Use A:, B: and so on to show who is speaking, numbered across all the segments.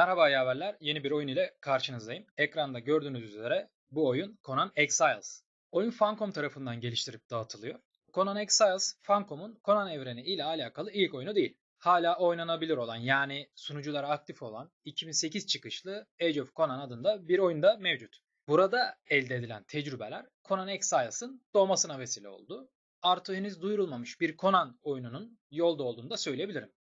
A: Merhaba yaverler, yeni bir oyun ile karşınızdayım. Ekranda gördüğünüz üzere bu oyun Conan Exiles. Oyun Funcom tarafından geliştirip dağıtılıyor. Conan Exiles, Funcom'un Conan evreni ile alakalı ilk oyunu değil. Hala oynanabilir olan yani sunuculara aktif olan 2008 çıkışlı Age of Conan adında bir oyunda mevcut. Burada elde edilen tecrübeler Conan Exiles'ın doğmasına vesile oldu. Artı henüz duyurulmamış bir Conan oyununun yolda olduğunu da söyleyebilirim.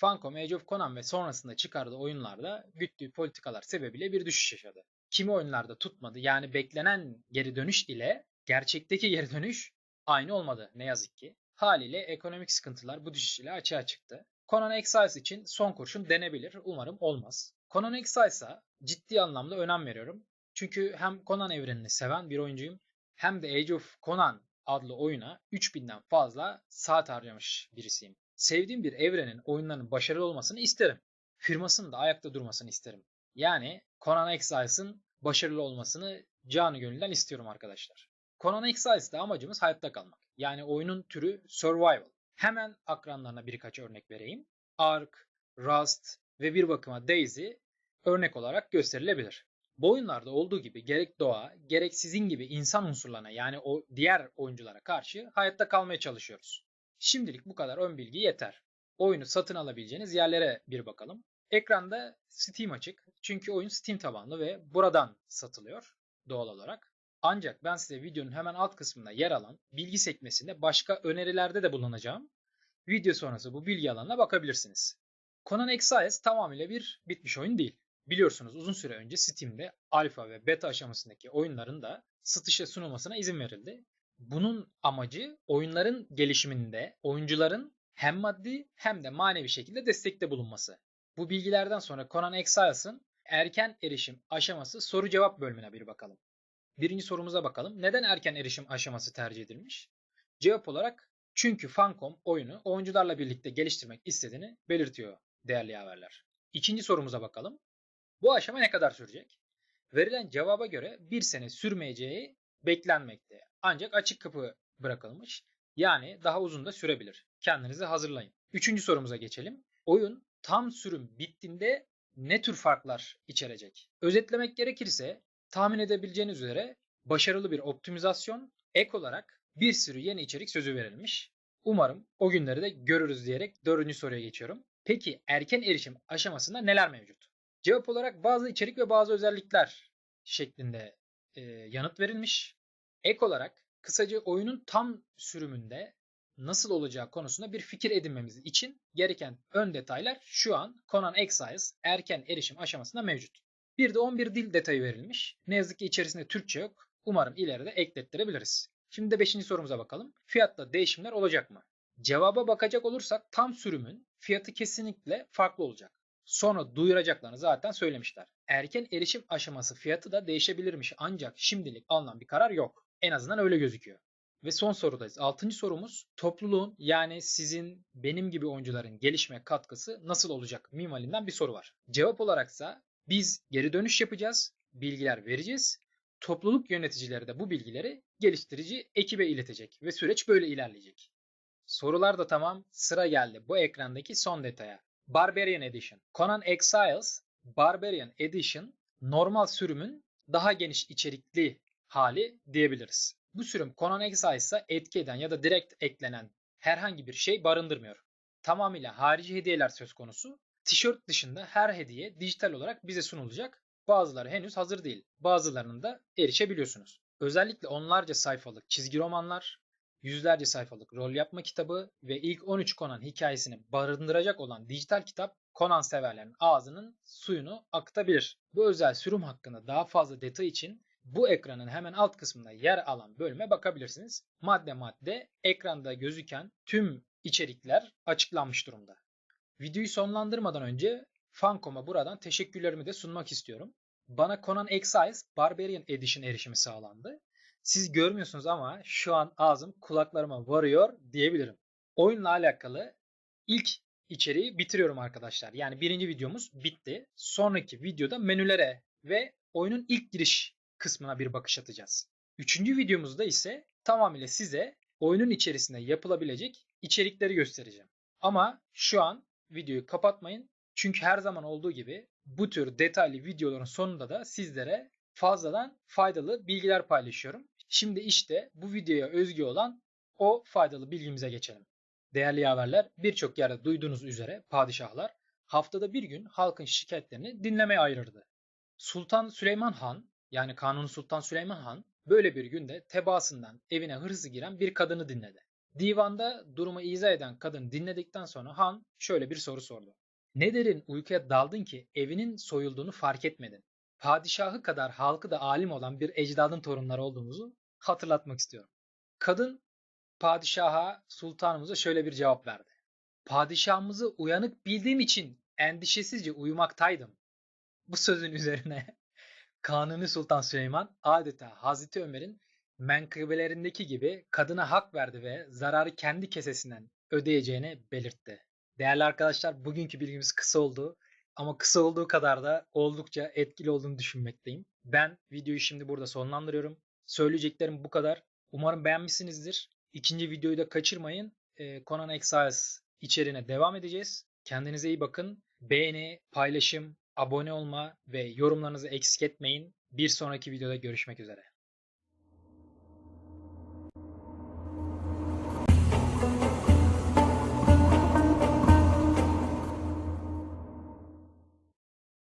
A: Funcom Age of Conan ve sonrasında çıkardığı oyunlarda güttüğü politikalar sebebiyle bir düşüş yaşadı. Kimi oyunlarda tutmadı yani beklenen geri dönüş ile gerçekteki geri dönüş aynı olmadı ne yazık ki. Haliyle ekonomik sıkıntılar bu düşüş ile açığa çıktı. Conan Exiles için son kurşun denebilir. Umarım olmaz. Conan Exiles'a ciddi anlamda önem veriyorum. Çünkü hem Conan evrenini seven bir oyuncuyum hem de Age of Conan adlı oyuna 3000'den fazla saat harcamış birisiyim. Sevdiğim bir evrenin oyunlarının başarılı olmasını isterim. Firmasının da ayakta durmasını isterim. Yani Conan Exiles'ın başarılı olmasını canı gönülden istiyorum arkadaşlar. Conan Exiles'te amacımız hayatta kalmak. Yani oyunun türü survival. Hemen akranlarına birkaç örnek vereyim. Ark, Rust ve bir bakıma Daisy örnek olarak gösterilebilir. Bu oyunlarda olduğu gibi gerek doğa, gerek sizin gibi insan unsurlarına yani o diğer oyunculara karşı hayatta kalmaya çalışıyoruz. Şimdilik bu kadar ön bilgi yeter. Oyunu satın alabileceğiniz yerlere bir bakalım. Ekranda Steam açık. Çünkü oyun Steam tabanlı ve buradan satılıyor doğal olarak. Ancak ben size videonun hemen alt kısmında yer alan bilgi sekmesinde başka önerilerde de bulunacağım. Video sonrası bu bilgi alanına bakabilirsiniz. Conan Exiles tamamıyla bir bitmiş oyun değil. Biliyorsunuz uzun süre önce Steam'de alfa ve beta aşamasındaki oyunların da satışa sunulmasına izin verildi. Bunun amacı oyunların gelişiminde oyuncuların hem maddi hem de manevi şekilde destekte bulunması. Bu bilgilerden sonra Conan Exiles'ın erken erişim aşaması soru cevap bölümüne bir bakalım. Birinci sorumuza bakalım. Neden erken erişim aşaması tercih edilmiş? Cevap olarak çünkü Funcom oyunu oyuncularla birlikte geliştirmek istediğini belirtiyor değerli yaverler. İkinci sorumuza bakalım. Bu aşama ne kadar sürecek? Verilen cevaba göre bir sene sürmeyeceği beklenmekte. Ancak açık kapı bırakılmış. Yani daha uzun da sürebilir. Kendinizi hazırlayın. Üçüncü sorumuza geçelim. Oyun tam sürüm bittiğinde ne tür farklar içerecek? Özetlemek gerekirse tahmin edebileceğiniz üzere başarılı bir optimizasyon ek olarak bir sürü yeni içerik sözü verilmiş. Umarım o günleri de görürüz diyerek dördüncü soruya geçiyorum. Peki erken erişim aşamasında neler mevcut? Cevap olarak bazı içerik ve bazı özellikler şeklinde e, yanıt verilmiş. Ek olarak kısaca oyunun tam sürümünde nasıl olacağı konusunda bir fikir edinmemiz için gereken ön detaylar şu an Conan Exiles erken erişim aşamasında mevcut. Bir de 11 dil detayı verilmiş. Ne yazık ki içerisinde Türkçe yok. Umarım ileride eklettirebiliriz. Şimdi de 5. sorumuza bakalım. Fiyatta değişimler olacak mı? Cevaba bakacak olursak tam sürümün fiyatı kesinlikle farklı olacak. Sonra duyuracaklarını zaten söylemişler. Erken erişim aşaması fiyatı da değişebilirmiş ancak şimdilik alınan bir karar yok. En azından öyle gözüküyor. Ve son sorudayız. Altıncı sorumuz topluluğun yani sizin benim gibi oyuncuların gelişme katkısı nasıl olacak mimalinden bir soru var. Cevap olaraksa biz geri dönüş yapacağız, bilgiler vereceğiz. Topluluk yöneticileri de bu bilgileri geliştirici ekibe iletecek ve süreç böyle ilerleyecek. Sorular da tamam. Sıra geldi bu ekrandaki son detaya. Barbarian Edition. Conan Exiles Barbarian Edition normal sürümün daha geniş içerikli hali diyebiliriz. Bu sürüm Conan Exiles'a etki eden ya da direkt eklenen herhangi bir şey barındırmıyor. Tamamıyla harici hediyeler söz konusu. Tişört dışında her hediye dijital olarak bize sunulacak. Bazıları henüz hazır değil. Bazılarının da erişebiliyorsunuz. Özellikle onlarca sayfalık çizgi romanlar, yüzlerce sayfalık rol yapma kitabı ve ilk 13 Conan hikayesini barındıracak olan dijital kitap Conan severlerin ağzının suyunu akıtabilir. Bu özel sürüm hakkında daha fazla detay için bu ekranın hemen alt kısmında yer alan bölüme bakabilirsiniz. Madde madde ekranda gözüken tüm içerikler açıklanmış durumda. Videoyu sonlandırmadan önce Funcom'a buradan teşekkürlerimi de sunmak istiyorum. Bana Conan Exiles Barbarian Edition erişimi sağlandı. Siz görmüyorsunuz ama şu an ağzım kulaklarıma varıyor diyebilirim. Oyunla alakalı ilk içeriği bitiriyorum arkadaşlar. Yani birinci videomuz bitti. Sonraki videoda menülere ve oyunun ilk giriş kısmına bir bakış atacağız. Üçüncü videomuzda ise tamamıyla size oyunun içerisinde yapılabilecek içerikleri göstereceğim. Ama şu an videoyu kapatmayın. Çünkü her zaman olduğu gibi bu tür detaylı videoların sonunda da sizlere fazladan faydalı bilgiler paylaşıyorum. Şimdi işte bu videoya özgü olan o faydalı bilgimize geçelim. Değerli yaverler, birçok yerde duyduğunuz üzere padişahlar haftada bir gün halkın şikayetlerini dinlemeye ayırırdı. Sultan Süleyman Han yani Kanuni Sultan Süleyman Han böyle bir günde tebaasından evine hırsız giren bir kadını dinledi. Divanda durumu izah eden kadın dinledikten sonra Han şöyle bir soru sordu. Ne derin uykuya daldın ki evinin soyulduğunu fark etmedin? Padişahı kadar halkı da alim olan bir ecdadın torunları olduğumuzu hatırlatmak istiyorum. Kadın padişaha, sultanımıza şöyle bir cevap verdi. Padişahımızı uyanık bildiğim için endişesizce uyumaktaydım. Bu sözün üzerine Kanuni Sultan Süleyman adeta Hazreti Ömer'in menkıbelerindeki gibi kadına hak verdi ve zararı kendi kesesinden ödeyeceğini belirtti. Değerli arkadaşlar bugünkü bilgimiz kısa oldu ama kısa olduğu kadar da oldukça etkili olduğunu düşünmekteyim. Ben videoyu şimdi burada sonlandırıyorum. Söyleyeceklerim bu kadar. Umarım beğenmişsinizdir. İkinci videoyu da kaçırmayın. Ee, Conan Exiles içeriğine devam edeceğiz. Kendinize iyi bakın. Beğeni, paylaşım, abone olma ve yorumlarınızı eksik etmeyin. Bir sonraki videoda görüşmek üzere.